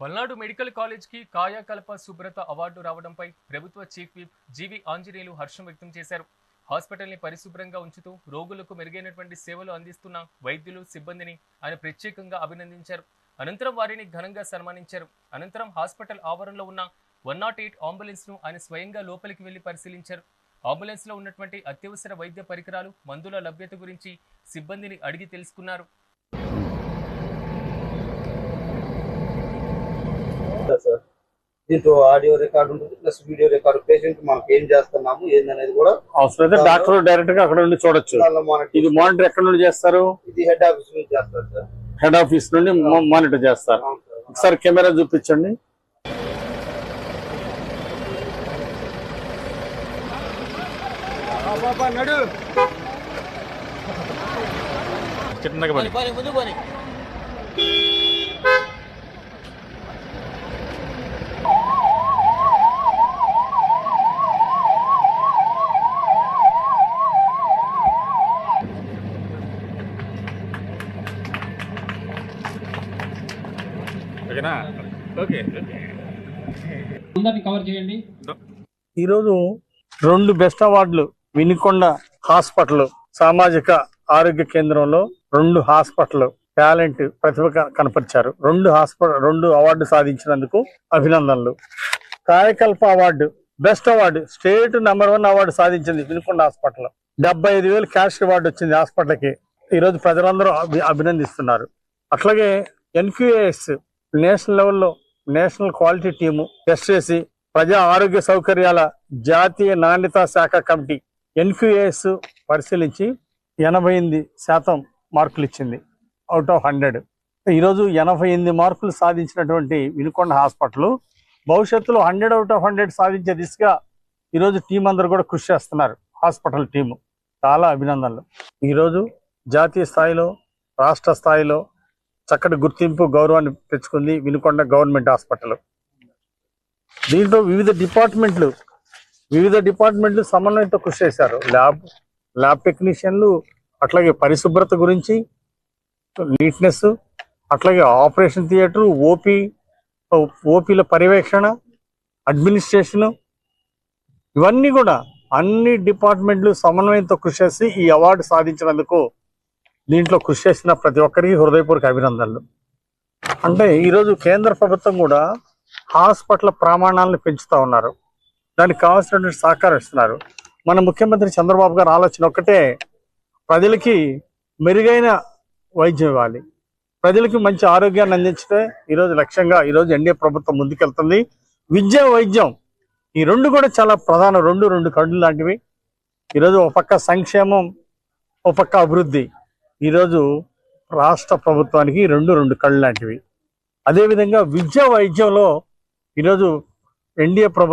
Palnadu medical కాలేజ్కి కాయాకల్ప శుభ్రత award రావడంపై ప్రభుత్వ చీఫ్ విప్ జీవి ఆంజనేయులు హర్షం వ్యక్తం చేశారు. హాస్పిటల్ని పరిశుభ్రంగా ఉంచుతూ రోగులకు మెరుగైనటువంటి సేవలు అందిస్తున్న వైద్యులు సిబ్బందిని ఆయన ప్రత్యేకంగా అభినందించారు. అనంతరం వారిని ఘనంగా సన్మానించారు. అనంతరం హాస్పిటల్ ఆవరణలో ఉన్న వన్ నాట్ ఎయిట్ అంబులెన్స్ను ఆయన స్వయంగా లోపలికి వెళ్ళి పరిశీలించారు. అంబులెన్స్లో ఉన్నటువంటి అత్యవసర వైద్య పరికరాలు మందుల లభ్యత గురించి సిబ్బందిని అడిగి తెలుసుకున్నారు. ఉంటుంది సార్. దీంట్లో ఆడియో రికార్డు ఉంటుంది ప్లస్ వీడియో రికార్డు. పేషెంట్ మనకి ఏం చేస్తున్నాము ఏందనేది కూడా అవసరమైతే డాక్టర్ డైరెక్ట్గా అక్కడ నుండి చూడొచ్చు. ఇది మానిటర్ ఎక్కడ నుండి చేస్తారు? ఇది హెడ్ ఆఫీస్ నుంచి చేస్తారు సార్. హెడ్ ఆఫీస్ నుండి మానిటర్ చేస్తారు. ఒకసారి కెమెరా చూపించండి. చిన్నగా పడి ఓకేనా? ఓకే. అందరిని కవర్ చేయండి. ఈరోజు రెండు బెస్ట్ అవార్డులు వినికొండ హాస్పిటల్ సామాజిక ఆరోగ్య కేంద్రంలో రెండు హాస్పిటల్ టాలెంట్ ప్రతిభ కనపరిచారు. రెండు హాస్పిటల్ రెండు అవార్డు సాధించినందుకు అభినందనలు. Kayakalp award best award state number one award సాధించింది వినుకొండ హాస్పిటల్. డెబ్బై ఐదు వేలు క్యాష్ అవార్డు వచ్చింది హాస్పిటల్కి. ఈరోజు ప్రజలందరూ అభి- అభినందిస్తున్నారు. అట్లాగే ఎన్క్యూఏఎస్ నేషనల్ లెవెల్లో నేషనల్ క్వాలిటీ టీము టెస్ట్ చేసి ప్రజా ఆరోగ్య సౌకర్యాల జాతీయ నాణ్యతా శాఖ కమిటీ ఎన్క్యూఏఎస్ పరిశీలించి ఎనభై ఎనిమిది శాతం మార్కులు ఇచ్చింది. Out of hundred. ఈరోజు ఎనభై ఎనిమిది మార్కులు సాధించినటువంటి వినుకొండ హాస్పిటల్ భవిష్యత్తులో హండ్రెడ్ అవుట్ ఆఫ్ హండ్రెడ్ సాధించే దిశగా ఈరోజు టీం అందరూ కూడా కృషి చేస్తున్నారు. Hospital team. చాలా అభినందనలు. ఈరోజు జాతీయ స్థాయిలో రాష్ట్ర స్థాయిలో చక్కటి గుర్తింపు గౌరవాన్ని తెచ్చుకుంది వినుకొండ గవర్నమెంట్ హాస్పిటల్. దీంట్లో వివిధ డిపార్ట్మెంట్లు వివిధ డిపార్ట్మెంట్లు సమన్వయంతో కృషి చేశారు. ల్యాబ్ ల్యాబ్ టెక్నీషియన్లు అట్లాగే పరిశుభ్రత గురించి నీట్నెస్ అట్లాగే ఆపరేషన్ థియేటర్ ఓపీ ఓపీల పర్యవేక్షణ అడ్మినిస్ట్రేషన్ ఇవన్నీ కూడా అన్ని డిపార్ట్మెంట్లు సమన్వయంతో కృషి చేసి ఈ అవార్డు సాధించినందుకు దీంట్లో కృషి చేసిన ప్రతి ఒక్కరికి హృదయపూర్వక అభినందనలు. అంటే ఈరోజు కేంద్ర ప్రభుత్వం కూడా హాస్పిటల్ ప్రమాణాలను పెంచుతూ ఉన్నారు. దానికి కావాల్సినటువంటి సహకారం ఇస్తున్నారు. మన ముఖ్యమంత్రి చంద్రబాబు గారు ఆలోచన ఒక్కటే ప్రజలకి మెరుగైన వైద్యం ఇవ్వాలి. ప్రజలకి మంచి ఆరోగ్యాన్ని అందించడే ఈరోజు లక్ష్యంగా ఈరోజు ఎన్డీఏ ప్రభుత్వం ముందుకెళ్తుంది. విద్య వైద్యం ఈ రెండు కూడా చాలా ప్రధాన. రెండు రెండు కళ్ళు లాంటివి. ఈరోజు ఒక పక్క సంక్షేమం ఒక పక్క అభివృద్ధి. ఈరోజు రాష్ట్ర ప్రభుత్వానికి రెండు రెండు కళ్ళు లాంటివి. అదేవిధంగా విద్యా వైద్యంలో ఈరోజు ఎన్డీఏ ప్రభుత్వం